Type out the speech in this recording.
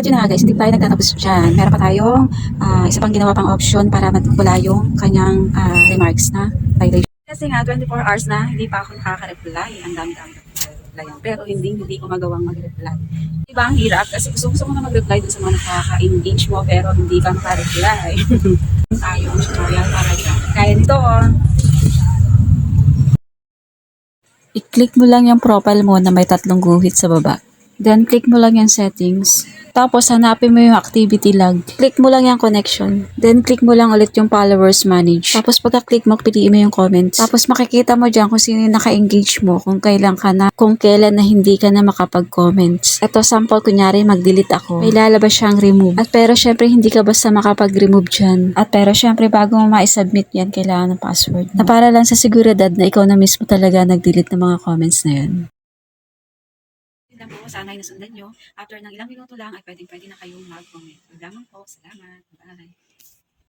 At yun na guys, hindi tayo nagtatapos dyan. Meron pa tayong ah, isa pang ginawa pang option para matula yung kanyang ah, remarks na violation. Kasi nga, 24 hours na, hindi pa ako nakaka-reply. Ang dami-dami replyan. Pero hindi, hindi ko magawang mag-reply. Diba ang hirap? Kasi gusto, gusto ko na mag-reply dun sa mga nakaka-engage mo, pero hindi ka maka-reply. tayo tutorial para kaya nito. I-click mo lang yung profile mo na may tatlong guhit sa baba. Then, click mo lang yung settings. Tapos, hanapin mo yung activity log. Click mo lang yung connection. Then, click mo lang ulit yung followers manage. Tapos, pagka-click mo, piliin mo yung comments. Tapos, makikita mo dyan kung sino yung naka-engage mo, kung kailan ka na, kung kailan na hindi ka na makapag-comments. Ito, sample, kunyari, mag-delete ako. May lalabas siyang remove. At pero, syempre, hindi ka basta makapag-remove dyan. At pero, syempre, bago mo ma-submit yan, kailangan ng password. Na para lang sa seguridad na ikaw na mismo talaga nag-delete ng mga comments na yun. Lang po, sana ay nasundan nyo. After ng ilang minuto lang ay pwedeng pwede na kayong mag-comment. Lamang po. Salamat. Bye.